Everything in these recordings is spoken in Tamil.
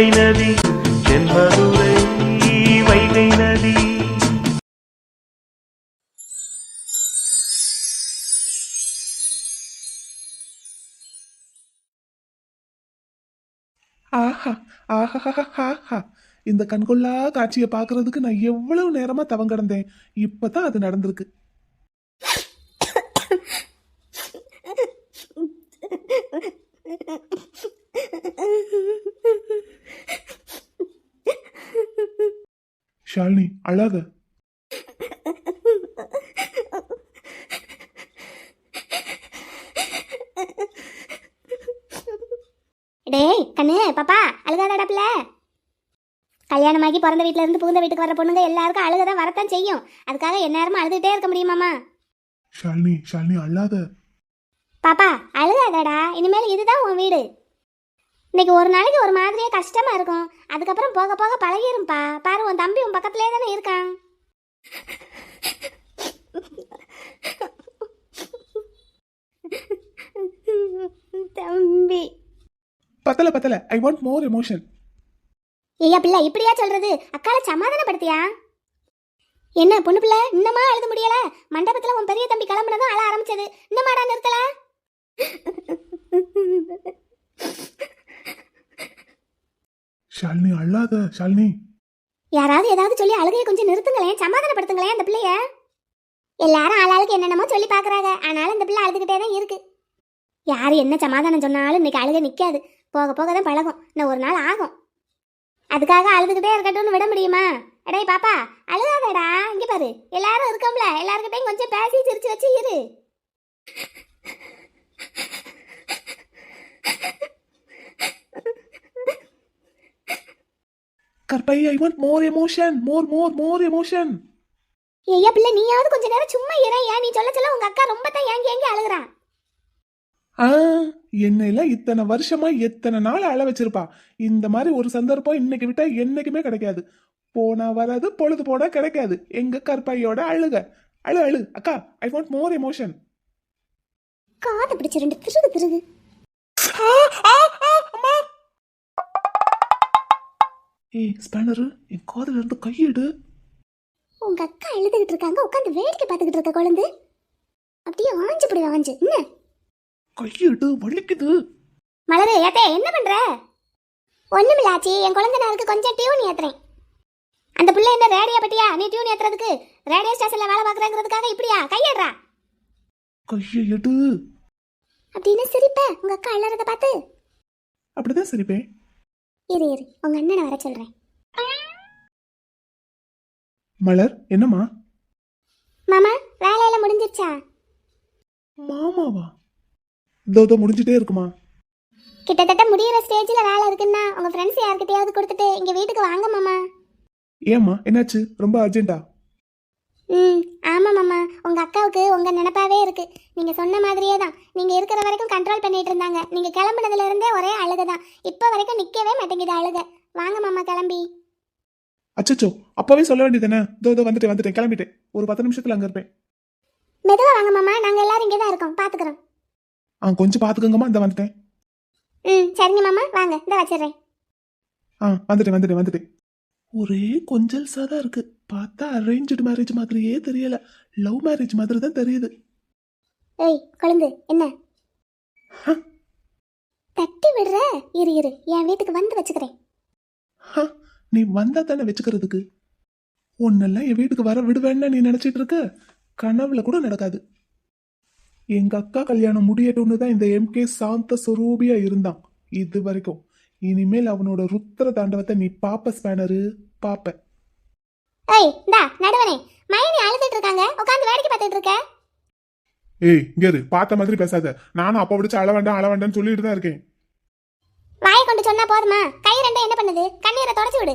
வைகை நதி தென்மதுரை வைகை நதி. ஆஹா ஆஹா இந்த கண்கொள்ளா காட்சியை பார்க்கறதுக்கு நான் எவ்வளவு நேரமா தவம் கிடந்தேன். இப்பதான் அது நடந்திருக்கு. ஷாலினி அழாத. டேய் கண்ணு பாப்பா அழுகாதாடாப்ல கல்யாணமாகி பிறந்த வீட்ல இருந்து புகுந்த வீட்டுக்கு வர பொண்ணுங்க எல்லாருக்கும் அழுகதான் வரத்தான் செய்யும். அதுக்காக எந்நேரமும் அழுதுகிட்டே இருக்க முடியுமாமா ஷாலினி ஷாலினி அழாத. பாப்பா அழுகாதடா. இனிமேல் இதுதான் உன் வீடு. இன்னைக்கு ஒரு நாளைக்கு ஒரு மாதிரியே கஷ்டமா இருக்கும். அதுக்கப்புறம் போக போக பழகிரும்பா. பாரு உன் தம்பி உன் பக்கத்துலேயே தானே இருக்கான். தம்பி. பத்தல பத்தல. ஐ வாண்ட் மோர் எமோஷன் ஐயா பிள்ளை இப்படியா சொல்றது? அக்கால சமாதானப்படுத்தியா? என்ன பொண்ணு பிள்ளை இன்னமா அழுத முடியல? மண்டபத்துல உன் பெரிய தம்பி கிளம்புனதும் அழ ஆரம்பிச்சது. இன்னமாடா நிறுத்தல? ஷாலினி அழாத ஷாலினி. யாராவது ஏதாவது சொல்லி அழுகையை கொஞ்சம் நிறுத்துங்களேன் சமாதானப்படுத்துங்களேன் அந்த பிள்ளைய. எல்லாரும் ஆளாளுக்கு என்னென்னமோ சொல்லி பார்க்குறாங்க. ஆனாலும் இந்த பிள்ளை அழுதுகிட்டே தான் இருக்கு. யார் என்ன சமாதானம் சொன்னாலும் இன்னைக்கு அழுக நிற்காது போக போக தான் பழகும். இன்னும் ஒரு நாள் ஆகும். அதுக்காக அழுதுகிட்டே இருக்கட்டும்னு விட முடியுமா? எடே பாப்பா அழுகாதடா. இங்க பாரு. எல்லாரும் இருக்கோம்ல. எல்லாருக்கிட்டையும் கொஞ்சம் பேசி சிரிச்சு வச்சு இரு. கற்பை I want more emotion more more more emotion ஐயா பிள்ளை நீயாவது கொஞ்ச நேரம் சும்மா இறையா நீ சொல்ல சொல்ல உங்க அக்கா ரொம்ப தான் ஏங்கி ஏங்கி அழுகுறா. ஆ என்னையெல்லாம் இத்தனை வருஷமா எத்தனை நாள் அழ வச்சிருப்பா. இந்த மாதிரி ஒரு சந்தர்ப்பம் இன்னைக்கு விட்டா என்னைக்குமே கிடைக்காது. போனா வராது பொழுது போனா கிடைக்காது. எங்க கற்பையோட அழுக. அழு அழு. அக்கா ஐ வாண்ட் மோர் எமோஷன் காதை பிடிச்ச ரெண்டு திருகு திருகு. ஏய் ஸ்பேனரு என் காதுல இருந்து கையெடு. உங்க அக்கா எழுதுகிட்டு இருக்காங்க உட்காந்து வேடிக்கை பார்த்துக்கிட்டு இருக்க குழந்தை. அப்படியே ஆஞ்சு பிடி ஆஞ்சு என்ன? கையெடு வலிக்குது. மலரு ஏத்தே என்ன பண்ற? ஒண்ணுமில்ல ஆச்சி என் குழந்தைனாருக்கு கொஞ்சம் டியூன் ஏத்துறேன். அந்த புள்ள என்ன ரேடியோ பட்டியா நீ டியூன் ஏத்துறதுக்கு ரேடியோ ஸ்டேஷன்ல வேலை பார்க்கறங்கிறதுக்காக இப்படியா? கையேடுறா. கையை எடு அப்படின்னு சிரிப்ப? உங்க அக்கா அழறத பார்த்து. அப்படிதான் சரிப்பேன். இரு இரு. உங்க அண்ணனை வர சொல்றேன். மலர் என்னம்மா? மாமா வேலையெல்லாம் முடிஞ்சிருச்சா? மாமாவா? இதோ இதோ முடிஞ்சிட்டே இருக்குமா? கிட்டத்தட்ட முடியிற ஸ்டேஜ்ல வேலை இருக்குன்னா உங்க ஃப்ரெண்ட்ஸ் யார்கிட்டயாவது கொடுத்துட்டு இங்க வீட்டுக்கு வாங்க மாமா. ஏம்மா என்னாச்சு? ரொம்ப அர்ஜென்ட்டா ம் ஆமாம் மாமா. உங்கள் அக்காவுக்கு உங்கள் நினப்பாவே இருக்கு. நீங்கள் சொன்ன மாதிரியே தான். நீங்கள் இருக்கிற வரைக்கும் கண்ட்ரோல் பண்ணிட்டு இருந்தாங்க. நீங்கள் கிளம்புனதுல இருந்தே ஒரே அழுக தான். இப்போ வரைக்கும் நிற்கவே மாட்டேங்குது அழுக. வாங்க மாமா கிளம்பி. அச்சச்சோ அப்பவே சொல்ல வேண்டியதானே இதோ இதோ வந்துட்டேன் வந்துட்டேன் கிளம்பிட்டேன். ஒரு பத்து நிமிஷத்துல அங்க இருப்பேன். மெதுவாக வாங்க மாமா. நாங்கள் எல்லாரும் இங்கே தான் இருக்கோம். பார்த்துக்குறோம் ஆ கொஞ்சம் பாத்துக்கோங்கம்மா. இந்த வந்துட்டேன். ம் சரிங்க மாமா. வாங்க இந்த வச்சிடுறேன். ஆ வந்துட்டேன் வந்துட்டேன் வந்துட்டேன். ஒரே கொஞ்சல் சாதா இருக்கு. பார்த்தா அரேஞ்சு மேரேஜ் மாதிரியே தெரியல. லவ் மேரேஜ் மாதிரி தான் தெரியுது. ஏய் கொழுந்து என்ன. தட்டி விடுற? இரு இரு என் வீட்டுக்கு வந்து வச்சுக்கிறேன். நீ வந்தா தானே வச்சுக்கிறதுக்கு? உன்னெல்லாம் என் வீட்டுக்கு வர விடுவேன்னு நீ நினைச்சிட்டு இருக்க? கனவுல கூட நடக்காது. எங்க அக்கா கல்யாணம் முடியட்டும்னு தான் இந்த எம்கே சாந்த சுரூபியா இருந்தான். இது வரைக்கும். இனிமேல் அவனோட ருத்திர தாண்டவத்தை நீ பாப்ப ஸ்பேனரு பாப்ப. ஏய் இந்தா நடுவனே. மைனி அழுதுட்டு இருக்காங்க. உட்காந்து வேடிக்கை பார்த்துட்டு இருக்க. ஏய் இங்க இரு. பார்த்த மாதிரி பேசாத. நானும் அப்ப பிடிச்ச அள வேண்டாம் அள வேண்டாம்னு சொல்லிட்டு தான் இருக்கேன். வாயை கொண்டு சொன்னா போதுமா? கை ரெண்டும் என்ன பண்ணுது? கண்ணீரை தொடச்சு விடு.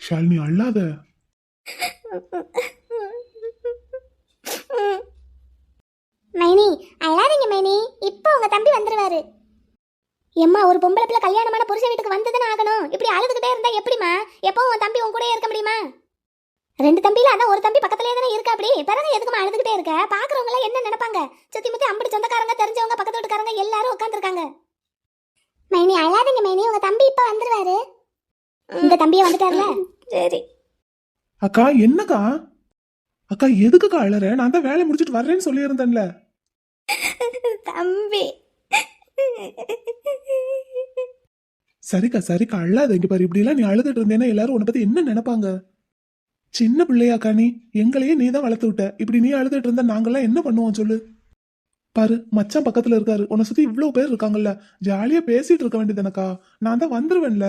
ஷாலினி அழாத. மைனி அழாதீங்க மைனி. இப்போ உங்க தம்பி வந்துருவாரு. எம்மா ஒரு பொம்பளை பிள்ளை கல்யாணமான புருஷ வீட்டுக்கு வந்ததுன்னு ஆகணும்? இப்படி அழுதுகிட்டே இருந்தா எப்படிமா எப்பவும் உன் தம்பி உன் கூடயே இருக்க முடியுமா? ரெண்டு தம்பியில அதான் ஒரு தம்பி பக்கத்துலயே தானே இருக்கா அப்படி? பிறகு எதுக்குமா அழுதுகிட்டே இருக்க? பாக்குறவங்க எல்லாம் என்ன நினைப்பாங்க? சுத்தி முத்தி அம்படி சொந்தக்காரங்க தெரிஞ்சவங்க பக்கத்து வீட்டுக்காரங்க எல்லாரும் உட்காந்துருக்காங்க மைனி அழாதீங்க மைனி. உங்க தம்பி இப்ப வந்துருவாரு. இந்த தம்பியே வந்துட்டார்ல? சரி. அக்கா என்னக்கா? அக்கா எதுக்குக்கா அழற? நான் தான் வேலை முடிச்சிட்டு வர்றேன்னு சொல்லியிருந்தேன்ல. தம்பி. சரிக்கா சரிக்கா. அழாத இங்க பாரு. இப்படி எல்லாம் நீ அழுதுட்டு இருந்தேன்னா எல்லாரும் உன்னை பத்தி என்ன நினைப்பாங்க? சின்ன பிள்ளையாக்கா நீ எங்களையே நீ தான் வளர்த்து விட்ட. இப்படி நீ அழுதுட்டு இருந்தா நாங்கெல்லாம் என்ன பண்ணுவோம் சொல்லு? பாரு மச்சான் பக்கத்துல இருக்காரு. உன்னை சுத்தி இவ்வளவு பேர் இருக்காங்கல்ல. ஜாலியா பேசிட்டு இருக்க வேண்டியதுனக்கா நான் தான் வந்துருவேன்ல.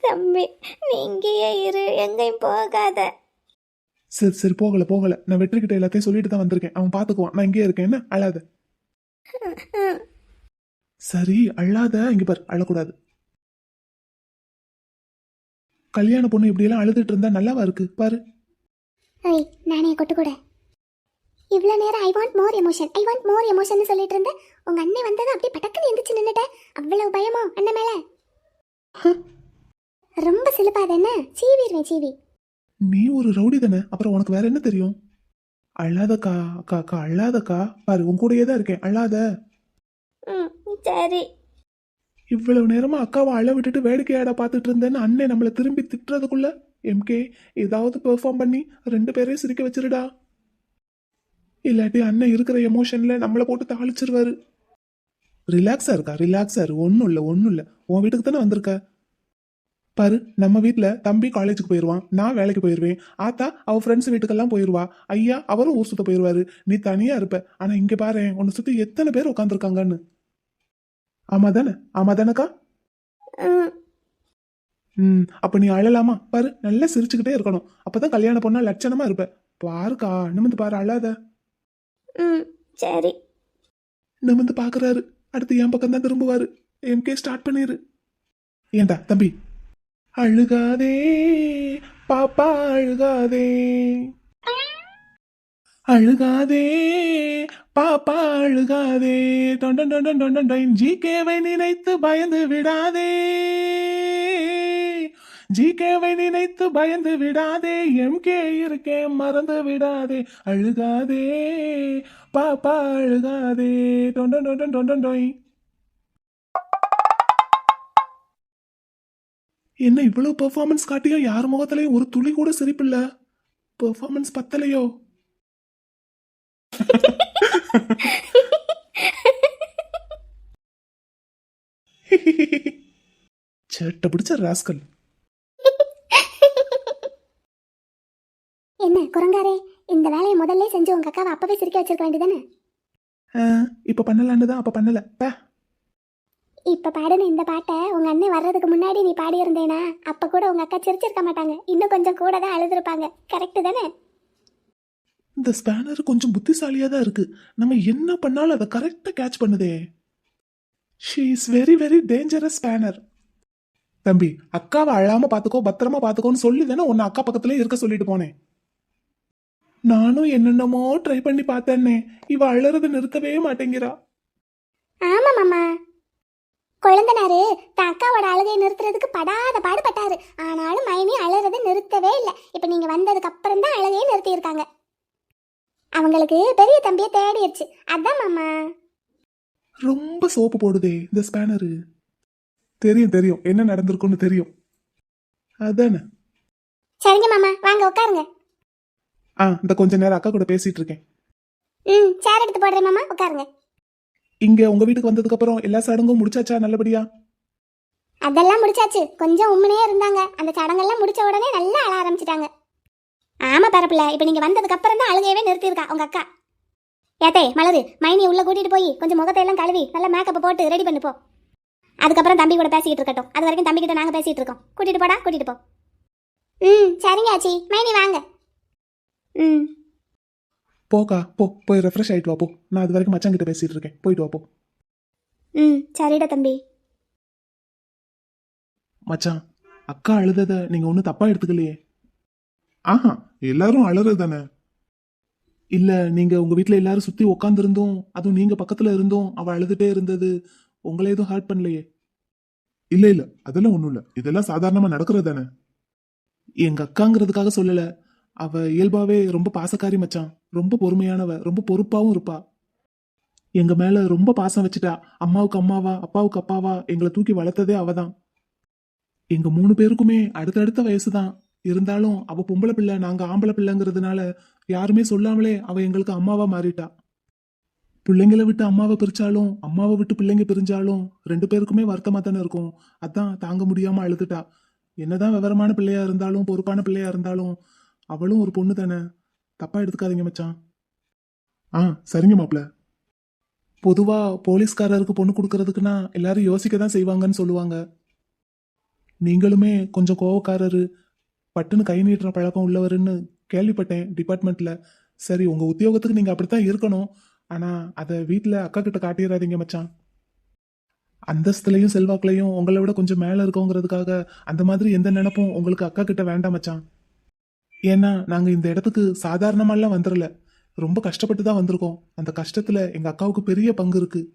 தம்பி நீ இங்கேயே இரு. எங்கேயும் போகாத. சரி சரி போகல போகல. நான் வெற்றிக்கிட்ட எல்லாத்தையும் சொல்லிட்டு தான் வந்திருக்கேன். அவன் பாத்துக்குவான். நான் இங்கேயே இருக்கேன். என்ன? அழாத. சரி அழாத. இங்க பாரு அழக்கூடாது. கல்யாண பொண்ணு இப்படி எல்லாம் அழுதுட்டு இருந்தா நல்லாவா இருக்கு? பாரு. ஐய் நானே கொட்டு கூட இவ்வளோ நேரம் I want more emotion I want more emotion சொல்லிட்டு இருந்தேன் உங்க அண்ணன் வந்ததும் அப்படியே பட்டக்குன்னு எந்திரிச்சு நின்னுட்டேன் அவ்வளவு பயமோ அண்ணன் மேல? ரொம்ப சிலுப்பாது என்ன? சீவிடுவேன் சீவி. நீ ஒரு ரவுடி தானே? அப்புறம் உனக்கு வேற என்ன தெரியும்? அழாதக்கா அக்கா அக்கா அழாதக்கா. பாரு உன் கூடயே தான் இருக்கேன். அழாத. ம் சரி. இவ்வளவு நேரமா அக்காவை அழ விட்டுட்டு வேடிக்கையாட பார்த்துட்டு இருந்தேன்னு அண்ணன் நம்மளை திரும்பி திட்டுறதுக்குள்ள எம்கே ஏதாவது பெர்ஃபார்ம் பண்ணி ரெண்டு பேரையும் சிரிக்க வச்சிருடா. இல்லாட்டி அண்ணன் இருக்கிற எமோஷன்ல நம்மளை போட்டு தாளிச்சிருவாரு. ரிலாக்ஸா இருக்கா? ரிலாக்ஸா இரு ஒன்றும் இல்லை ஒன்றும் இல்லை. உன் வீட்டுக்கு தானே வந்திருக்க? பாரு நம்ம வீட்டில் தம்பி காலேஜுக்கு போயிடுவான் நான் வேலைக்கு போயிடுவேன் ஆத்தா அவள் ஃப்ரெண்ட்ஸ் வீட்டுக்கெல்லாம் போயிடுவா ஐயா அவரும் ஊர் சுற்ற போயிடுவாரு நீ தனியாக இருப்ப. ஆனால் இங்கே பாரு உன்னை சுற்றி எத்தனை பேர் உட்காந்துருக்காங்கன்னு ஆமா தானே ஆமா தானேக்கா ம் அப்ப நீ அழலாமா? பாரு நல்லா சிரிச்சுக்கிட்டே இருக்கணும். அப்பதான் கல்யாண பொண்ணா லட்சணமா இருப்ப. பாருக்கா நிமிந்து பாரு அழாத. ம் சரி. நிமிந்து பாக்குறாரு. அடுத்து என் பக்கம் தான் திரும்புவாரு. எம்கே ஸ்டார்ட் பண்ணிரு. ஏண்டா தம்பி? அழுகாதே. பாப்பா அழுகாதே. அழுகாதே. பாப்பா அழுகாதே. டொண்டன் டொண்டன் டொண்டன் டொயின் ஜிகேவை நினைத்து பயந்து விடாதே. ஜிகேவை நினைத்து பயந்து விடாதே. எம்கே இருக்கேன் மறந்து விடாதே. அழுகாதே. பாப்பா அழுகாதே. டொண்டன் டொண்டன் டொண்டன் டொய் என்ன இவ்வளவு பெர்ஃபார்மன்ஸ் காட்டியும் யார் முகத்திலையும் ஒரு துளி கூட சிரிப்பில்ல. பெர்ஃபார்மன்ஸ் பத்தலையோ? சேட்டை பிடிச்ச ராஸ்கல். என்ன குரங்காரே இந்த வேலையை முதல்ல செஞ்சு உங்க அக்காவை அப்பவே சிரிக்க வச்சிருக்க வேண்டியதானே இப்ப பண்ணலான்னு தான் அப்ப பண்ணல. பே. இப்ப பாடின இந்த பாட்டை உங்க அண்ணன் வர்றதுக்கு முன்னாடி நீ பாடி இருந்தேனா அப்ப கூட உங்க அக்கா சிரிச்சிருக்க மாட்டாங்க. இன்னும் கொஞ்சம் கூட தான் அழுதுருப்பாங்க. கரெக்டு தானே? இந்த ஸ்பேனர் கொஞ்சம் புத்திசாலியா தான் இருக்கு. நம்ம என்ன பண்ணாலும் அதை கரெக்டா catch பண்ணுதே. She is very very dangerous spanner. தம்பி அக்காவை அழாம பாத்துக்கோ பத்திரமா பாத்துக்கோன்னு சொல்லி தானே உன்னை அக்கா பக்கத்துல இருக்க சொல்லிட்டு போனேன். நானும் என்னென்னமோ ட்ரை பண்ணி பார்த்தேன்னே. இவ அழறது நிறுத்தவே மாட்டேங்கிறா. ஆமா மாமா. குழந்தனாரு தன் அக்காவோட அழுகையை நிறுத்துறதுக்கு படாத பாடுபட்டாரு. ஆனாலும் மைனி அழுறதை நிறுத்தவே இல்லை. இப்போ நீங்க வந்ததுக்கு அப்புறம் தான் அழுகையை நிறுத்தியிருக்காங்க. அவங்களுக்கு பெரிய தம்பியை தேடிடுச்சு அதான் மாமா. ரொம்ப சோப்பு போடுதே இந்த ஸ்பேனரு தெரியும் தெரியும். என்ன நடந்திருக்கும்னு தெரியும். அதானே? சரிங்க மாமா வாங்க உட்காருங்க. ஆ இந்த கொஞ்ச நேரம் அக்கா கூட பேசிட்டு இருக்கேன். ம் சேர் எடுத்து போடுறேன் மாமா உட்காருங்க. இங்க உங்க வீட்டுக்கு வந்ததுக்கு அப்புறம் எல்லா சடங்கும் முடிச்சாச்சா நல்லபடியா? அதெல்லாம் முடிச்சாச்சு. கொஞ்சம் உண்மையே இருந்தாங்க. அந்த சடங்கெல்லாம் முடிச்ச உடனே நல்லா அழ ஆரம்பிச்சிட்டாங்க. ஆமா பரப்புல இப்போ நீங்க வந்ததுக்கு அப்புறம் தான் அழுகையவே நிறுத்தியிருக்கா உங்க அக்கா. ஏத்தே மலரு மைனி உள்ள கூட்டிட்டு போய் கொஞ்சம் முகத்தை எல்லாம் கழுவி நல்லா மேக்கப் போட்டு ரெடி பண்ணு போ. அதுக்கப்புறம் தம்பி கூட பேசிக்கிட்டு இருக்கட்டும். அது வரைக்கும் தம்பி கிட்ட நாங்க பேசிட்டு இருக்கோம். கூட்டிட்டு போடா கூட்டிட்டு போ. ம் சரிங்க ஆச்சி. மைனி வாங்க. ம். போக்கா போ போய் ரெஃப்ரெஷ் ஆயிட்டு வா போ. நான் அது வரைக்கும் மச்சான் கிட்ட பேசிட்டு இருக்கேன். போயிட்டு வா போ. ம் சரிடா தம்பி. மச்சான் அக்கா அழுதத நீங்க ஒன்றும் தப்பா எடுத்துக்கலையே. ஆஹா எல்லாரும் அழுறது தானே இல்ல நீங்க உங்க வீட்ல எல்லாரும் சுத்தி உட்காந்துருந்தோம் அதுவும் நீங்க பக்கத்துல இருந்தோம் அவ அழுதுட்டே இருந்தது உங்களை எதுவும் ஹர்ட் பண்ணலையே? இல்ல இல்ல. அதெல்லாம் ஒண்ணும் இல்ல. இதெல்லாம் சாதாரணமா நடக்கிறது தானே? எங்க அக்காங்கிறதுக்காக சொல்லல. அவ இயல்பாவே ரொம்ப பாசக்காரி மச்சான். ரொம்ப பொறுமையானவ. ரொம்ப பொறுப்பாவும் இருப்பா. எங்க மேல ரொம்ப பாசம் வச்சுட்டா. அம்மாவுக்கு அம்மாவா அப்பாவுக்கு அப்பாவா எங்களை தூக்கி வளர்த்ததே அவதான். எங்க மூணு பேருக்குமே அடுத்தடுத்த வயசுதான். இருந்தாலும் அவ பொம்பளை பிள்ளை நாங்க ஆம்பளை பிள்ளைங்கிறதுனால யாருமே சொல்லாமலே அவ எங்களுக்கு அம்மாவா மாறிட்டா. பிள்ளைங்களை விட்டு அம்மாவை பிரிச்சாலும் அம்மாவை விட்டு பிள்ளைங்க பிரிஞ்சாலும் ரெண்டு பேருக்குமே வருத்தமாக தானே இருக்கும். அதான் தாங்க முடியாமல் அழுதுட்டா. என்னதான் விவரமான பிள்ளையா இருந்தாலும் பொறுப்பான பிள்ளையா இருந்தாலும் அவளும் ஒரு பொண்ணு தானே. தப்பா எடுத்துக்காதீங்க மச்சான். ஆ சரிங்க மாப்பிள பொதுவாக போலீஸ்காரருக்கு பொண்ணு கொடுக்கறதுக்குன்னா எல்லாரும் யோசிக்க தான் செய்வாங்கன்னு சொல்லுவாங்க. நீங்களுமே கொஞ்சம் கோவக்காரரு பட்டுன்னு கை நீட்டுற பழக்கம் உள்ளவருன்னு கேள்விப்பட்டேன் டிபார்ட்மெண்ட்ல. சரி உங்க உத்தியோகத்துக்கு நீங்க அப்படித்தான் இருக்கணும். ஆனால் அதை வீட்டில் அக்கா கிட்ட காட்டிடாதீங்க மச்சான். அந்தஸ்துலையும் செல்வாக்குலையும் உங்களை விட கொஞ்சம் மேலே இருக்கோங்கிறதுக்காக அந்த மாதிரி எந்த நினப்பும் உங்களுக்கு அக்கா கிட்ட வேண்டாம் மச்சான். ஏன்னா நாங்கள் இந்த இடத்துக்கு சாதாரணமாலாம் வந்துடல ரொம்ப கஷ்டப்பட்டு தான் வந்திருக்கோம். அந்த கஷ்டத்தில் எங்கள் அக்காவுக்கு பெரிய பங்கு இருக்குது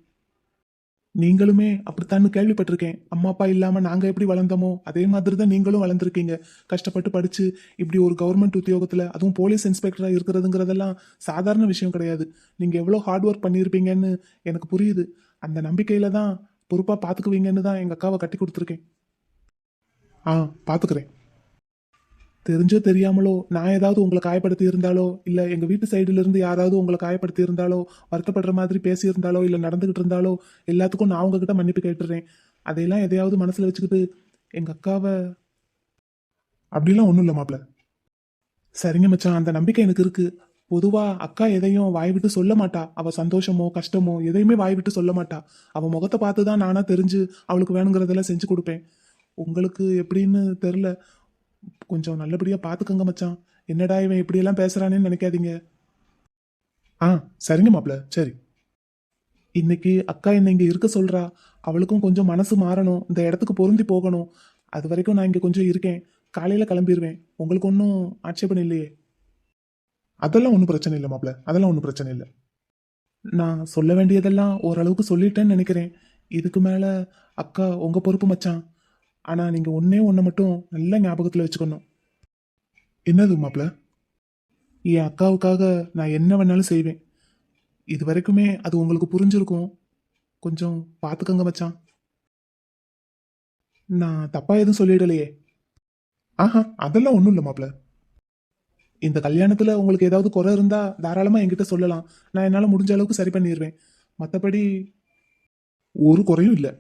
நீங்களுமே அப்படித்தான்னு கேள்விப்பட்டிருக்கேன். அம்மா அப்பா இல்லாம நாங்க எப்படி வளர்ந்தோமோ அதே மாதிரி தான் நீங்களும் வளர்ந்துருக்கீங்க. கஷ்டப்பட்டு படிச்சு இப்படி ஒரு கவர்மெண்ட் உத்தியோகத்துல அதுவும் போலீஸ் இன்ஸ்பெக்டரா இருக்கிறதுங்கிறதெல்லாம் சாதாரண விஷயம் கிடையாது. நீங்க எவ்வளவு ஹார்ட் ஒர்க் பண்ணியிருப்பீங்கன்னு எனக்கு புரியுது. அந்த நம்பிக்கையில தான் பொறுப்பா பாத்துக்குவீங்கன்னு தான் எங்க அக்காவை கட்டி கொடுத்துருக்கேன். ஆ பாத்துக்கிறேன். தெரிஞ்சோ தெரியாமலோ நான் ஏதாவது உங்களை காயப்படுத்தி இருந்தாலோ இல்ல எங்க வீட்டு சைடுல இருந்து யாராவது உங்களை காயப்படுத்தி இருந்தாலோ வருத்தப்படுற மாதிரி பேசியிருந்தாலோ இல்லை இல்ல நடந்துகிட்டு இருந்தாலோ எல்லாத்துக்கும் நான் உங்ககிட்ட மன்னிப்பு கேட்டுறேன். அதையெல்லாம் எதையாவது மனசுல வச்சுக்கிட்டு எங்க அக்காவை அப்படிலாம் ஒன்றும் இல்ல மாப்ள சரிங்க மச்சான் அந்த நம்பிக்கை எனக்கு இருக்கு. பொதுவா அக்கா எதையும் வாய் விட்டு சொல்ல மாட்டா. அவ சந்தோஷமோ கஷ்டமோ எதையுமே வாய் விட்டு சொல்ல மாட்டா. அவ முகத்தை பார்த்து தான் நானா தெரிஞ்சு அவளுக்கு வேணுங்கிறதெல்லாம் செஞ்சு கொடுப்பேன். உங்களுக்கு எப்படின்னு தெரில கொஞ்சம் நல்லபடியாக பார்த்துக்கங்க மச்சான். என்னடா இவன் இப்படியெல்லாம் பேசுகிறானேன்னு நினைக்காதீங்க. ஆ சரிங்க மாப்பிள்ள. சரி. இன்னைக்கு அக்கா என்ன இங்கே இருக்க சொல்கிறா அவளுக்கும் கொஞ்சம் மனசு மாறணும். இந்த இடத்துக்கு பொருந்தி போகணும். அது வரைக்கும் நான் இங்கே கொஞ்சம் இருக்கேன். காலையில் கிளம்பிடுவேன் உங்களுக்கு ஒன்றும் ஆட்சேபம் இல்லையே? அதெல்லாம் ஒன்றும் பிரச்சனை இல்லை மாப்பிள்ள. அதெல்லாம் ஒன்றும் பிரச்சனை இல்லை. நான் சொல்ல வேண்டியதெல்லாம் ஓரளவுக்கு சொல்லிட்டேன்னு நினைக்கிறேன். இதுக்கு மேலே அக்கா உங்கள் பொறுப்பு மச்சான். ஆனால் நீங்கள் ஒன்றே ஒன்றை மட்டும் நல்ல ஞாபகத்தில் வச்சுக்கணும். என்னது மாப்பிள்ள என் அக்காவுக்காக நான் என்ன வேணாலும் செய்வேன். இது வரைக்குமே அது உங்களுக்கு புரிஞ்சிருக்கும். கொஞ்சம் பார்த்துக்கங்க மச்சான். நான் தப்பாக எதுவும் சொல்லிடலையே. ஆஹா அதெல்லாம் ஒன்றும் இல்லை மாப்பிள்ள இந்த கல்யாணத்தில் உங்களுக்கு ஏதாவது குறை இருந்தால் தாராளமாக என்கிட்ட சொல்லலாம். நான் என்னால் முடிஞ்ச அளவுக்கு சரி பண்ணிடுவேன். மற்றபடி ஒரு குறையும் இல்லை.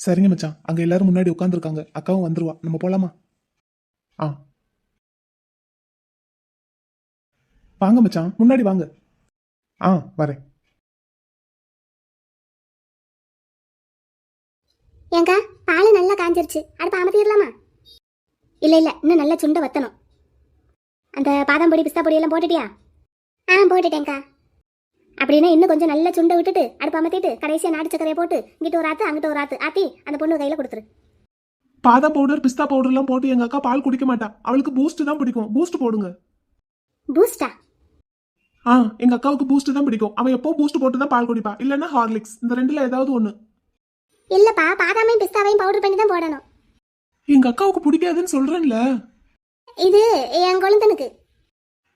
சரிங்க மச்சான். அங்க எல்லாரும் முன்னாடி உட்காந்துருக்காங்க அக்காவும் வந்துருவா. நம்ம போலாமா? ஆ. வாங்க மச்சான். முன்னாடி வாங்க. ஆ வரேன். ஏங்க பால் நல்லா காஞ்சிருச்சு. அடுத்து அமர்த்திடலாமா இல்லை இல்லை. இன்னும் நல்லா சுண்டை வத்தணும். அந்த பாதாம் பொடி பிஸ்தா பொடி எல்லாம் போட்டுட்டியா? ஆ போட்டுட்டேங்க்கா அப்படின்னா இன்னும் கொஞ்சம் நல்லா சுண்டை விட்டுட்டு அடுப்பு அமர்த்திட்டு கடைசியாக நாட்டு சக்கரையை போட்டு இங்கிட்ட ஒரு ஆத்து அங்கிட்ட ஒரு ஆத்து ஆத்தி அந்த பொண்ணு கையில் கொடுத்துரு. பாதாம் பவுடர் பிஸ்தா பவுடர் எல்லாம் போட்டு எங்க அக்கா பால் குடிக்க மாட்டா. அவளுக்கு பூஸ்ட் தான் பிடிக்கும். பூஸ்ட் போடுங்க. பூஸ்டா ஆ? எங்க அக்காவுக்கு பூஸ்ட் தான் பிடிக்கும். அவ எப்போ பூஸ்ட் போட்டு தான் பால் குடிப்பா. இல்லைன்னா ஹார்லிக்ஸ் இந்த ரெண்டுல ஏதாவது ஒண்ணு. இல்லைப்பா பாதாமையும் பிஸ்தாவையும் பவுடர் பண்ணி தான் போடணும். எங்க அக்காவுக்கு பிடிக்காதுன்னு சொல்றேன்ல. இது என் குழந்தனுக்கு.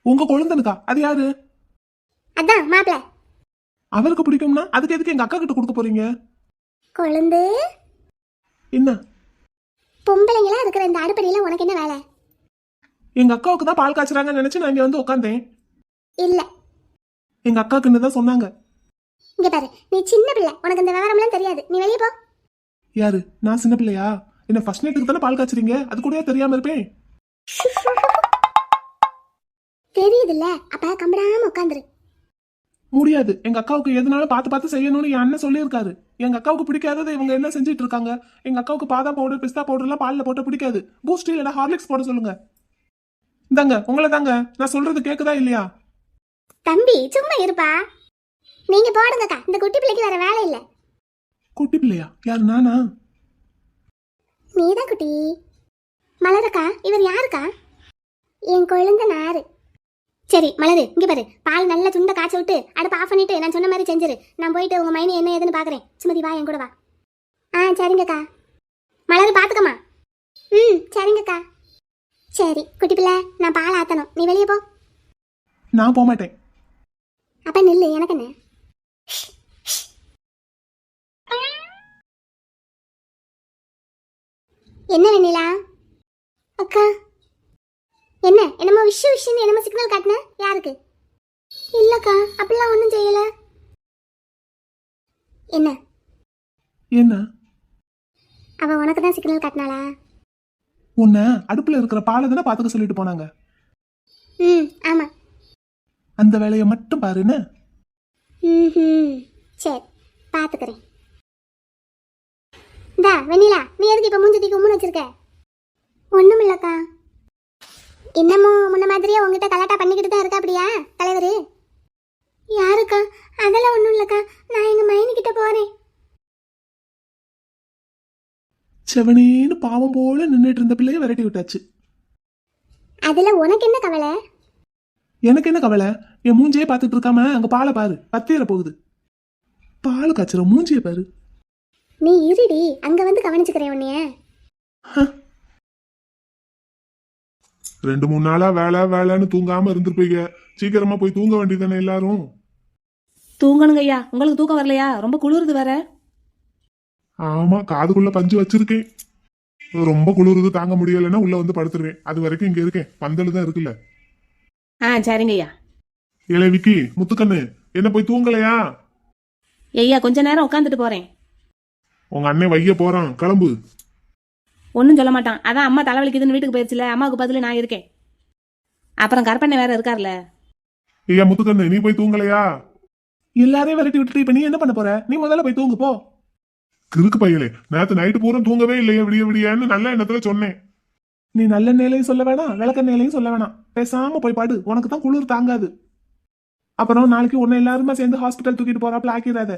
உங்க குழந்தனுக்கா? அது யாரு? அதான் மாப்பிள்ள அவருக்கு பிடிக்கும்னா அதுக்கு எதுக்கு எங்க அக்கா கிட்ட கொடுக்க போறீங்க? கொழுந்து. என்ன? பொம்பளைங்களா இருக்கிற இந்த அடுப்படியில் உனக்கு என்ன வேலை? எங்க அக்காவுக்கு தான் பால் காய்ச்சறாங்கன்னு நினைச்சு நான் இங்க வந்து உட்காந்தேன் இல்லை. எங்க அக்காக்குன்னு தான் சொன்னாங்க. இங்கே பாரு நீ சின்ன பிள்ளை. உனக்கு இந்த விவரம்லாம் தெரியாது. நீ வெளியே போ. யாரு? நான் சின்ன பிள்ளையா? என்ன ஃபர்ஸ்ட் நைட்டுக்கு தானே பால் காய்ச்சறீங்க? அது கூட தெரியாம இருப்பேன். தெரியுதுல்ல? அப்ப கம்படாம உட்காந்துரு முடியாது. எங்க அக்காவுக்கு எதனால பார்த்து பார்த்து செய்யணும்னு என் அண்ணன் சொல்லியிருக்காரு. எங்க அக்காவுக்கு பிடிக்காதது இவங்க என்ன செஞ்சுட்டு இருக்காங்க எங்க அக்காவுக்கு பாதாம் பவுடர் பிஸ்தா பவுடர் எல்லாம் பால்ல போட்டு பிடிக்காது. பூஸ்ட் இல்லைன்னா ஹார்லிக்ஸ் போட சொல்லுங்க. இந்தாங்க உங்களை தாங்க. நான் சொல்றது கேக்குதா இல்லையா? தம்பி சும்மா இருப்பா. நீங்க போடுங்கக்கா. இந்த குட்டி பிள்ளைக்கு வேற வேலை இல்ல. குட்டி பிள்ளையா? யாரு நானா? நீதான் குட்டி. மலரக்கா இவர் யாருக்கா? என் குழந்தை நாரு சரி மலரு இங்க பாரு. பால் நல்லா சுண்ட காய்ச்சி விட்டு அடுப்பு ஆஃப் பண்ணிட்டு நான் சொன்ன மாதிரி செஞ்சிரு. நான் போயிட்டு உங்க மைனி என்ன ஏதுன்னு பாக்குறேன். சுமதி வா என் கூட வா. ஆ சரிங்கக்கா. மலரு பாத்துக்கம்மா. ம் சரிங்கக்கா. சரி குட்டி பிள்ளை நான் பால் ஆத்தணும். நீ வெளியே போ. நான் போக மாட்டேன். அப்ப நில்லு எனக்கு என்ன? என்ன வெண்ணிலா? அக்கா என்ன என்னமோ விஷு விஷுன்னு என்னமோ சிக்னல் காட்டின? யாருக்கு? இல்லக்கா அப்படிலாம் ஒன்றும் செய்யல. என்ன? என்ன? அவ உனக்கு தான் சிக்னல் காட்டினாளா? உன்னை அடுப்புல இருக்கிற பாலை தானே பாத்துக்க சொல்லிட்டு போனாங்க. ம் ஆமாம் அந்த வேலையை மட்டும் பாருன்னு ம் சரி பார்த்துக்கிறேன். இந்தா வெண்ணிலா நீ எதுக்கு இப்போ மூஞ்சி தூக்கி உம்முன்னு வச்சிருக்க? ஒன்றும் இல்லைக்கா இன்னமும் முன்ன மாதிரியே உங்ககிட்ட கலாட்டா பண்ணிக்கிட்டு தான் இருக்கா அப்படியா தலைவர்? யாருக்கா? அதெல்லாம் ஒன்றும் இல்லைக்கா. நான் எங்கள் மைனிக்கிட்ட போகிறேன் செவனேன்னு பாவம் போல நின்னுட்டு இருந்த பிள்ளைய விரட்டி விட்டாச்சு. அதில் உனக்கு என்ன கவலை? எனக்கு என்ன கவலை? என் மூஞ்சியே பார்த்துட்டு இருக்காம அங்க பாலை பாரு பத்தேற போகுது. பால் காய்ச்சற மூஞ்சியை பாரு. நீ இருடி அங்கே வந்து கவனிச்சுக்கிறேன் உன்னைய. ரெண்டு மூணு நாளா வேலை வேலைன்னு தூங்காம இருந்திருப்பீங்க. சீக்கிரமா போய் தூங்க வேண்டியதானே எல்லாரும்? தூங்கணுங்க ஐயா. உங்களுக்கு தூக்கம் வரலையா? ரொம்ப குளிருது வேற. ஆமா காதுக்குள்ள பஞ்சு வச்சிருக்கேன். ரொம்ப குளிருது தாங்க முடியலைன்னா உள்ள வந்து படுத்துருவேன். அது வரைக்கும் இங்க இருக்கேன். பந்தல் தான் இருக்குல்ல. ஆ சரிங்க ஐயா. ஏலே விக்கி முத்துக்கண்ணு என்ன போய் தூங்கலையா? ஐயா கொஞ்ச நேரம் உட்காந்துட்டு போறேன். உங்க அண்ணன் வைய போறான். கிளம்பு. ஒன்றும் சொல்ல மாட்டான். அதான் அம்மா தலைவலிக்குதுன்னு வீட்டுக்கு போயிருச்சுல அம்மாவுக்கு பதில் நான் இருக்கேன். அப்புறம் கற்பனை வேற இருக்கார்ல. ஐயா முத்துக்கண்ணு நீ போய் தூங்கலையா? எல்லாரையும் விரட்டி விட்டுட்டு இப்ப நீ என்ன பண்ண போற? நீ முதல்ல போய் தூங்கு போ. கிறுக்கு பையலே. நேத்து நைட்டு பூரா தூங்கவே இல்லையா விடிய விடியான்னு நல்ல எண்ணத்துல சொன்னேன். நீ நல்ல நேலையும் சொல்ல வேணாம் விளக்க நேலையும் சொல்ல வேணாம். பேசாம போய் பாடு உனக்கு தான் குளிர் தாங்காது. அப்புறம் நாளைக்கு உன்னை எல்லாருமே சேர்ந்து ஹாஸ்பிட்டல் தூக்கிட்டு போறாப்புல ஆக்கிடாத.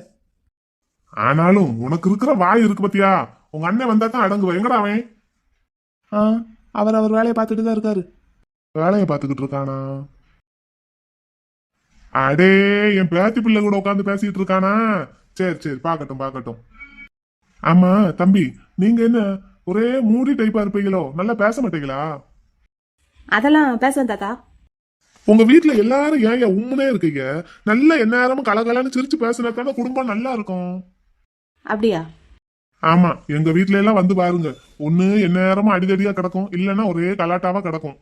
ஆனாலும் உனக்கு இருக்கிற வாய் இருக்கு பத்தியா? உங்க அண்ணன் வந்தா தான் அடங்குவ. எங்கடா அவன்? ஆ அவர் அவர் வேலையை பார்த்துட்டு தான் இருக்காரு. வேலையை பார்த்துக்கிட்டு இருக்கானா? அடே என் பேத்தி பிள்ளை கூட உட்காந்து பேசிட்டு இருக்கானா? சரி சரி பார்க்கட்டும் பார்க்கட்டும். ஆமா தம்பி நீங்க என்ன ஒரே மூடி டைப்பா இருப்பீங்களோ? நல்லா பேச மாட்டீங்களா? அதெல்லாம் பேசுவேன் தாத்தா. உங்க வீட்ல எல்லாரும் ஏன் ஏன் உண்மையே இருக்கீங்க? நல்ல எந்நேரமும் கலகலன்னு சிரிச்சு பேசினா தானே குடும்பம் நல்லா இருக்கும். அப்படியா? ஆமா எங்க வீட்ல எல்லாம் வந்து பாருங்க. ஒண்ணு எந்நேரமும் அடிதடியா கிடக்கும். இல்லைன்னா ஒரே கலாட்டாவா கிடக்கும்.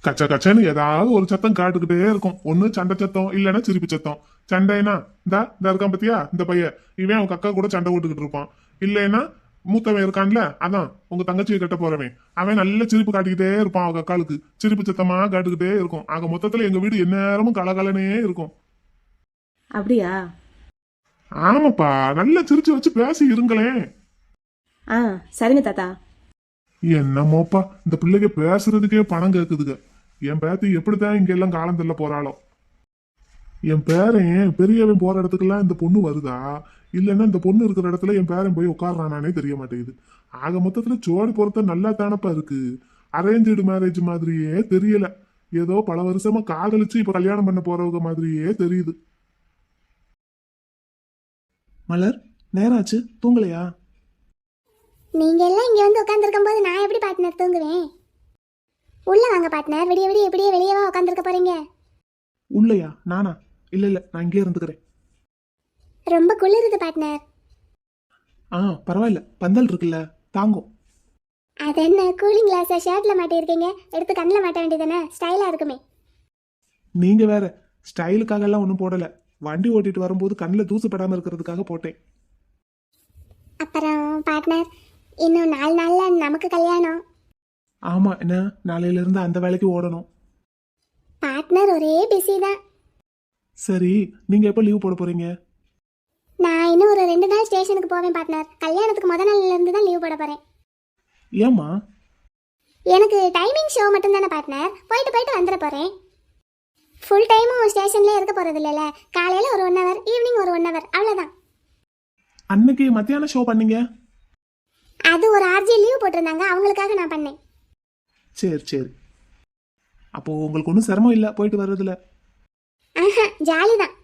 கச்ச கச்சன்னு ஏதாவது ஒரு சத்தம் காட்டுக்கிட்டே இருக்கும். ஒண்ணு சண்டை சத்தம் இல்லைன்னா சிரிப்பு சத்தம். சண்டைனா இந்தா இந்த இருக்கான் பத்தியா? இந்த பையன். இவன் அவங்க அக்கா கூட சண்டை போட்டுக்கிட்டு இருப்பான். இல்லைன்னா மூத்தவன் இருக்கான்ல? அதான் உங்க தங்கச்சியை கட்ட போறவன். அவன் நல்ல சிரிப்பு காட்டிக்கிட்டே இருப்பான் அவங்க அக்காளுக்கு. சிரிப்பு சத்தமா காட்டுக்கிட்டே இருக்கும். ஆக மொத்தத்துல எங்க வீடு எந்நேரமும் கலகலனே இருக்கும். அப்படியா? ஆமாப்பா நல்லா சிரிச்சு வச்சு பேசி இருங்களேன் ஆ சரிங்க தாத்தா. என்னமோப்பா இந்த பிள்ளைங்க பேசுறதுக்கே பணம் கேக்குதுங்க. என் பேத்தி எப்படித்தான் இங்க எல்லாம் காலம் தள்ள போறாளோ. என் பேரன் பெரியவன் போற இடத்துக்கெல்லாம் இந்த பொண்ணு வருதா? இல்லைன்னா இந்த பொண்ணு இருக்கிற இடத்துல என் பேரன் போய் உட்கார்றானானே தெரிய மாட்டேங்குது. ஆக மொத்தத்துல ஜோடி பொறுத்த நல்லா தானப்பா இருக்கு. அரேஞ்சு மேரேஜ் மாதிரியே தெரியல. ஏதோ பல வருஷமா காதலிச்சு இப்ப கல்யாணம் பண்ண போறவங்க மாதிரியே தெரியுது. மலர் நேரம் ஆச்சு தூங்கலையா? நீங்க எல்லாம் இங்க வந்து உட்காந்துருக்கும் போது நான் எப்படி பார்ட்னர் தூங்குவேன்? உள்ள வாங்க பார்ட்னர் விடிய விடிய எப்படியே வெளியவா உட்காந்துருக்க போறீங்க? உள்ளையா? நானா? இல்ல இல்ல நான் இங்கே இருந்துக்கிறேன். ரொம்ப குளிருது பார்ட்னர் ஆ பரவாயில்ல. பந்தல் இருக்குல்ல. தாங்கும் அது என்ன கூலிங் கிளாஸை ஷர்ட்ல மாட்டியிருக்கீங்க? எடுத்து கண்ணில் மாட்ட வேண்டியதானே ஸ்டைலா இருக்குமே. நீங்க வேற ஸ்டைலுக்காக எல்லாம் ஒன்றும் போடல. வண்டி ஓட்டிட்டு வரும்போது கண்ணில் தூசு படாம இருக்கிறதுக்காக போட்டேன். அப்புறம் பார்ட்னர் இன்னும் நாலு நாள்ல நமக்கு கல்யாணம். ஆமா என்ன? நாளையில இருந்து அந்த வேலைக்கு ஓடணும். பார்ட்னர் ஒரே பிஸி தான். சரி நீங்க எப்போ லீவ் போட போறீங்க? நான் இன்னும் ஒரு ரெண்டு நாள் ஸ்டேஷனுக்கு போவேன் பார்ட்னர் கல்யாணத்துக்கு முத நாள்ல இருந்து தான் லீவ் போட போறேன். ஏம்மா? எனக்கு டைமிங் ஷோ மட்டும் தானே பார்ட்னர் போயிட்டு போயிட்டு வந்துட போறேன். ஃபுல் டைமும் ஸ்டேஷன்லேயே இருக்க போறது இல்லைல்ல காலையில ஒரு ஒன் ஹவர் ஈவினிங் ஒரு ஒன் ஹவர் அவ்வளோதான் அன்னைக்கு மத்தியானம் ஷோ பண்ணீங்க? அது ஒரு ஆர்ஜி லீவ் போட்டிருந்தாங்க அவங்களுக்காக நான் பண்ணேன். சரி சரி. அப்போ உங்களுக்கு ஒன்றும் சிரமம் இல்லை போயிட்டு வர்றதுல? ஆஹா ஜாலி தான்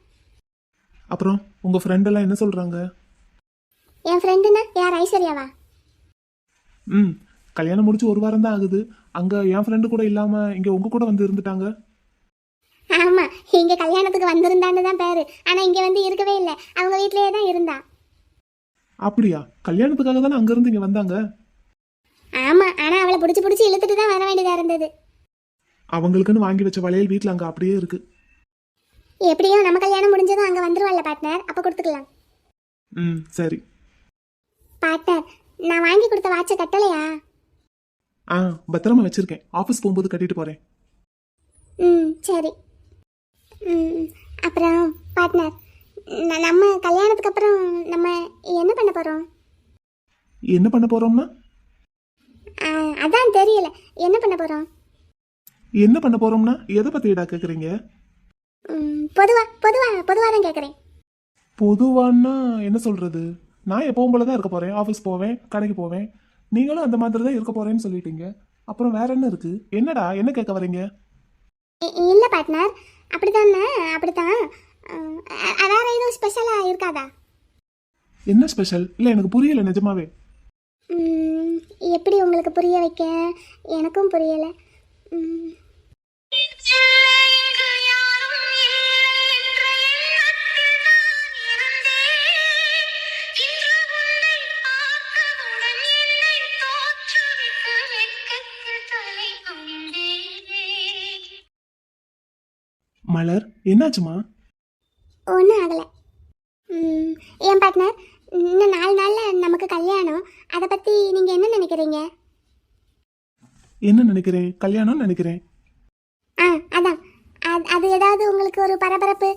அப்புறம் உங்க ஃப்ரெண்ட் எல்லாம் என்ன சொல்றாங்க? என் ஃப்ரெண்டுன்னா யார் ஐஸ்வர்யாவா? ம் கல்யாணம் முடிச்சு ஒரு வாரம் தான் ஆகுது. அங்க என் ஃப்ரெண்டு கூட இல்லாம இங்க உங்க கூட வந்து இருந்துட்டாங்க? ஆமா இங்க கல்யாணத்துக்கு வந்திருந்தான்னு தான் பேரு. ஆனா இங்க வந்து இருக்கவே இல்லை. அவங்க வீட்லயே தான் இருந்தா. அப்படியா? கல்யாணத்துக்காக தானே அங்கிருந்து இங்க வந்தாங்க? ஆமா ஆனா அவளை பிடிச்சி பிடிச்சி இழுத்துட்டு தான் வர வேண்டியதா இருந்தது. அவங்களுக்குன்னு வாங்கி வச்ச வளையல் வீட்ல அங்க அப்படியே இருக்கு. எப்படியும் நம்ம கல்யாணம் முடிஞ்சதும் அங்க வந்துருவாள்ல பார்ட்னர் அப்ப கொடுத்துக்கலாம். ம் சரி. பார்ட்னர் நான் வாங்கி கொடுத்த வாட்சை கட்டலையா? ஆ பத்திரமா வச்சிருக்கேன். ஆஃபீஸ் போகும்போது கட்டிட்டு போறேன். ம் சரி. அப்புறம் பார்ட்னர் நம்ம கல்யாணத்துக்கு அப்புறம் நம்ம என்ன பண்ண போறோம்? என்ன பண்ண போறோம்னா? ஆ, அதான் தெரியல. என்ன பண்ண போறோம்? என்ன பண்ண போறோம்னா? எதை பத்திடா கேக்குறீங்க? ம், பொதுவா பொதுவா பொதுவா தான் கேட்குறேன் பொதுவான்னா என்ன சொல்றது? நான் எப்பவும் போல தான் இருக்க போறேன். ஆஃபீஸ் போவேன் கடைக்கு போவேன். நீங்களும் அந்த மாதிரி தான் இருக்க போறேன்னு சொல்லிட்டீங்க. அப்புறம் வேற என்ன இருக்கு? என்னடா? என்ன கேட்க வரீங்க? இல்லை பார்ட்னர் அப்படித்தானே அப்படித்தான். ம், அ- அ- வேற எதுவும் ஸ்பெஷலாக இருக்காதா? என்ன ஸ்பெஷல் இல்ல எனக்கு புரியல நிஜமாவே. எப்படி உங்களுக்கு புரிய வைக்க? எனக்கும் புரியலை. மலர் என்னாச்சுமா? ஒன்றும் ஆகலை. ஏன் பார்ட்னர் இன்னும் நாலு நாளில் நமக்கு கல்யாணம். அதை பற்றி நீங்கள் என்ன நினைக்கிறீங்க? என்ன நினைக்கிறேன்? கல்யாணம் நினைக்கிறேன். ஆ அதான். அது ஏதாவது உங்களுக்கு ஒரு பரபரப்பு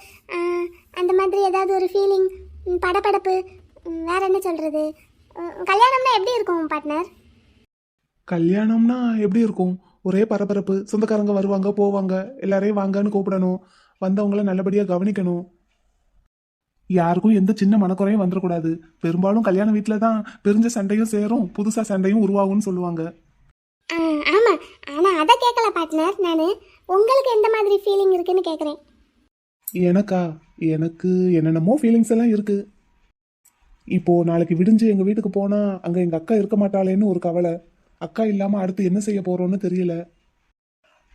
அந்த மாதிரி ஏதாவது ஒரு ஃபீலிங் படபடப்பு ம், வேற என்ன சொல்கிறது கல்யாணம்னா எப்படி இருக்கும் பார்ட்னர் கல்யாணம்னா எப்படி இருக்கும்? ஒரே பரபரப்பு. சொந்தக்காரங்க வருவாங்க போவாங்க. எல்லாரையும் வாங்கன்னு கூப்பிடணும். வந்தவங்கள நல்லபடியா கவனிக்கணும். யாருக்கும் எந்த சின்ன மனக்குறையும் வந்துடக்கூடாது பெரும்பாலும் கல்யாண வீட்டில தான் பிரிஞ்ச சண்டையும் சேரும் புதுசா சண்டையும் உருவாகும்னு சொல்லுவாங்க. ஆமாம் ஆனால் அதை கேட்கல பார்ட்னர் நான். உங்களுக்கு எந்த மாதிரி ஃபீலிங் இருக்குன்னு கேட்குறேன் எனக்கா? எனக்கு என்னென்னமோ ஃபீலிங்ஸ் எல்லாம் இருக்கு. இப்போ நாளைக்கு விடிஞ்சு எங்க வீட்டுக்கு போனா அங்க எங்க அக்கா இருக்க மாட்டாளேன்னு ஒரு கவலை. அக்கா இல்லாமல் அடுத்து என்ன செய்ய போகிறோன்னு தெரியல.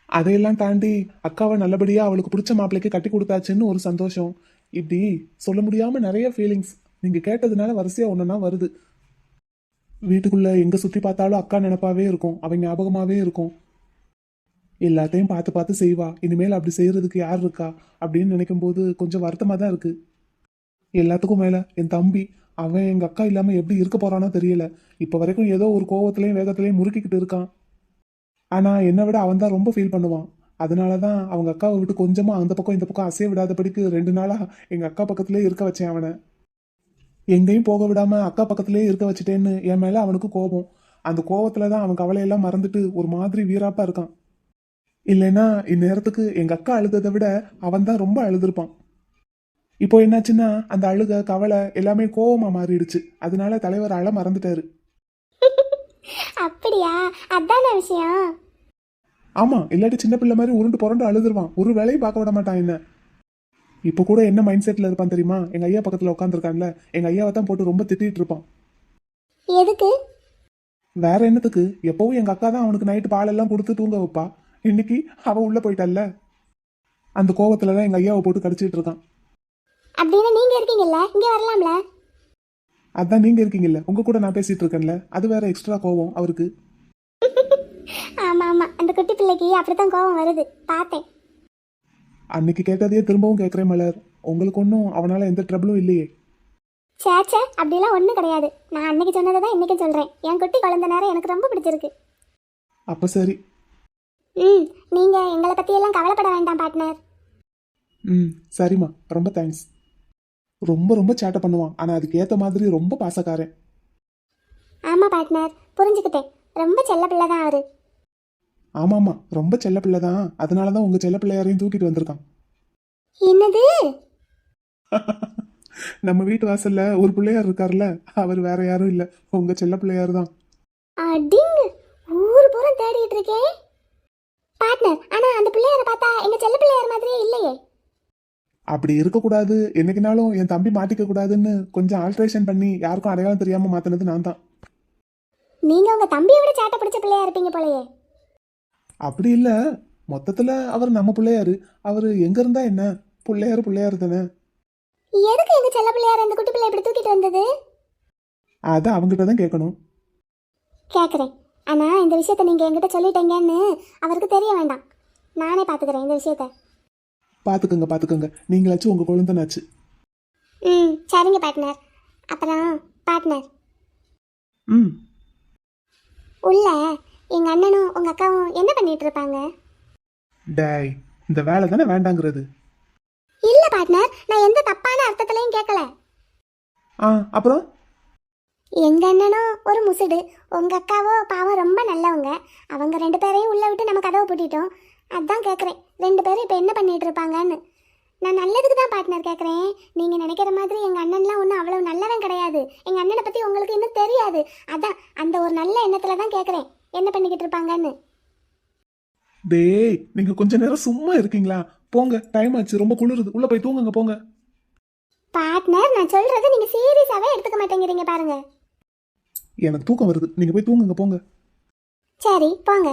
அதையெல்லாம் தாண்டி அக்காவை நல்லபடியாக அவளுக்கு பிடிச்ச மாப்பிள்ளைக்கு கட்டி கொடுத்தாச்சுன்னு ஒரு சந்தோஷம். இப்படி சொல்ல முடியாமல் நிறைய ஃபீலிங்ஸ் நீங்கள் கேட்டதுனால வரிசையாக ஒன்றுனா வருது. வீட்டுக்குள்ளே எங்கே சுற்றி பார்த்தாலும் அக்கா நினப்பாவே இருக்கும். அவன் ஞாபகமாகவே இருக்கும். எல்லாத்தையும் பார்த்து பார்த்து செய்வா. இனிமேல் அப்படி செய்கிறதுக்கு யார் இருக்கா? அப்படின்னு நினைக்கும் போது கொஞ்சம் வருத்தமாக தான் இருக்குது எல்லாத்துக்கும் மேலே என் தம்பி அவன் எங்கள் அக்கா இல்லாமல் எப்படி இருக்க போறானோ தெரியல. இப்போ வரைக்கும் ஏதோ ஒரு கோவத்திலையும் வேகத்திலையும் முறுக்கிக்கிட்டு இருக்கான். ஆனால் என்னை விட அவன் தான் ரொம்ப ஃபீல் பண்ணுவான். அதனால தான் அவங்க அக்காவை விட்டு கொஞ்சமாக அந்த பக்கம் இந்த பக்கம் அசைய விடாதபடிக்கு ரெண்டு நாளாக எங்கள் அக்கா பக்கத்திலே இருக்க வச்சேன் அவனை. எங்கேயும் போக விடாமல் அக்கா பக்கத்திலே இருக்க வச்சுட்டேன்னு என் மேலே அவனுக்கு கோபம். அந்த கோவத்தில் தான் அவன் கவலையெல்லாம் மறந்துட்டு ஒரு மாதிரி வீராப்பாக இருக்கான். இல்லைன்னா இந்நேரத்துக்கு எங்கள் அக்கா அழுததை விட அவன் தான் ரொம்ப அழுதுருப்பான். இப்போ என்னாச்சுன்னா அந்த அழுக கவலை எல்லாமே கோவமா மாறிடுச்சு. அதனால தலைவர் அழ மறந்துட்டாரு. அப்படியா? அதான விஷயம். ஆமா இல்லாட்டி சின்ன பிள்ளை மாதிரி உருண்டு புரண்டு அழுதுருவான். ஒரு வேலையும் பார்க்க விட மாட்டான் என்ன? இப்போ கூட என்ன மைண்ட் செட்ல இருப்பான் தெரியுமா? எங்க ஐயா பக்கத்துல உட்காந்துருக்கான்ல எங்க ஐயாவை தான் போட்டு ரொம்ப திட்டிட்டு இருப்பான். எதுக்கு? வேற என்னத்துக்கு? எப்பவும் எங்க அக்கா தான் அவனுக்கு நைட்டு பாலெல்லாம் கொடுத்து தூங்க வைப்பா. இன்னைக்கு அவ உள்ள போயிட்டால அந்த கோவத்துல தான் எங்க ஐயாவை போட்டு கடிச்சிட்டு இருக்கான். அப்படின்னு நீங்க இருக்கீங்கல்ல இங்க வரலாம்ல. அதான் நீங்க இருக்கீங்கல்ல உங்க கூட நான் பேசிட்டு இருக்கேன்ல அது வேற எக்ஸ்ட்ரா கோவம் அவருக்கு. ஆமா ஆமா அந்த குட்டி பிள்ளைக்கு அப்படித்தான் கோவம் வருது. பார்த்தேன். அன்னைக்கு கேட்டதையே திரும்பவும் கேட்குறேன் மலர். உங்களுக்கு ஒன்றும் அவனால எந்த ட்ரபிளும் இல்லையே. சே சே அப்படிலாம் ஒன்றும் கிடையாது. நான் அன்னைக்கு சொன்னதை தான் இன்னைக்கு சொல்றேன். என் குட்டி குழந்தை நேரம் எனக்கு ரொம்ப பிடிச்சிருக்கு. அப்ப சரி. ம் நீங்க எங்களை பத்தி எல்லாம் கவலைப்பட வேண்டாம் பார்ட்னர் ம் சரிம்மா. ரொம்ப தேங்க்ஸ் ரொம்ப ரொம்ப சேட்டை பண்ணுவான். ஆனா அதுக்கு ஏத்த மாதிரி ரொம்ப பாசக்காரன். ஆமா பார்ட்னர் புரிஞ்சுக்கிட்டேன். ரொம்ப செல்ல பிள்ளை தான் அவரு. ஆமாமா ரொம்ப செல்ல பிள்ளை தான். அதனால தான் உங்க செல்ல பிள்ளையாரையும் தூக்கிட்டு வந்திருக்கான். என்னது? நம்ம வீட்டு வாசல்ல ஒரு பிள்ளையார் இருக்கார்ல அவர் வேற யாரும் இல்ல. உங்க செல்ல பிள்ளையார் தான். அடிங்க. ஊர் பூரா தேடிட்டு இருக்கேன் பார்ட்னர் ஆனா அந்த பிள்ளையார பார்த்தா எங்க செல்ல பிள்ளையார் மாதிரியே இல்லையே. அப்படி இருக்கக்கூடாது. என்னைக்குனாலும் என் தம்பி மாட்டிக்க கூடாதுன்னு கொஞ்சம் ஆல்ட்ரேஷன் பண்ணி யாருக்கும் அடையாளம் தெரியாம மாத்தினது நான் தான் நீங்க உங்க தம்பியை விட சேட்டை பிடிச்ச பிள்ளையா இருப்பீங்க போலயே. அப்படி இல்ல. மொத்தத்துல அவர் நம்ம பிள்ளையாரு. அவர் எங்க இருந்தா என்ன? பிள்ளையாரு பிள்ளையாரு தானே. எதுக்கு எங்க செல்ல பிள்ளையார் அந்த குட்டி பிள்ளை இப்படி தூக்கிட்டு வந்தது? அதை அவங்ககிட்ட தான் கேட்கணும் கேட்குறேன் ஆனா இந்த விஷயத்த நீங்க என்கிட்ட சொல்லிட்டீங்கன்னு அவருக்கு தெரிய வேண்டாம். நானே பாத்துக்கிறேன் இந்த விஷயத்த. பாத்துக்கோங்க பாத்துக்கோங்க. நீங்களாச்சும் உங்க குழந்தைனாச்சு. ம் சரிங்க பார்ட்னர் அப்புறம் பார்ட்னர் ம். உள்ள எங்க அண்ணனும் உங்க அக்காவும் என்ன பண்ணிட்டு இருப்பாங்க? டேய் இந்த வேலை தானே வேண்டாங்கிறது? இல்ல பார்ட்னர் நான் எந்த தப்பான அர்த்தத்திலையும் கேட்கல ஆ அப்புறம்? எங்க அண்ணனும் ஒரு முசுடு. உங்க அக்காவோ பாவம் ரொம்ப நல்லவங்க. அவங்க ரெண்டு பேரையும் உள்ள விட்டு நம்ம கதவை பூட்டிட்டோம். அதான் கேட்குறேன் ரெண்டு பேரும் இப்போ என்ன பண்ணிட்டு இருப்பாங்கன்னு நான் நல்லதுக்கு தான் பார்ட்னர் கேட்குறேன் நீங்கள் நினைக்கிற மாதிரி எங்கள் அண்ணன்லாம் ஒன்றும் அவ்வளோ நல்லவன் கிடையாது. எங்கள் அண்ணனை பற்றி உங்களுக்கு இன்னும் தெரியாது. அதான் அந்த ஒரு நல்ல எண்ணத்தில் தான் கேட்குறேன் என்ன பண்ணிக்கிட்டு இருப்பாங்கன்னு டேய் நீங்க கொஞ்ச நேரம் சும்மா இருக்கீங்களா? போங்க டைம் ஆச்சு. ரொம்ப குளிருது. உள்ள போய் தூங்குங்க போங்க. பார்ட்னர் நான் சொல்கிறது நீங்கள் சீரியஸாகவே எடுத்துக்க மாட்டேங்கிறீங்க பாருங்க. எனக்கு தூக்கம் வருது. நீங்க போய் தூங்குங்க போங்க. சரி போங்க.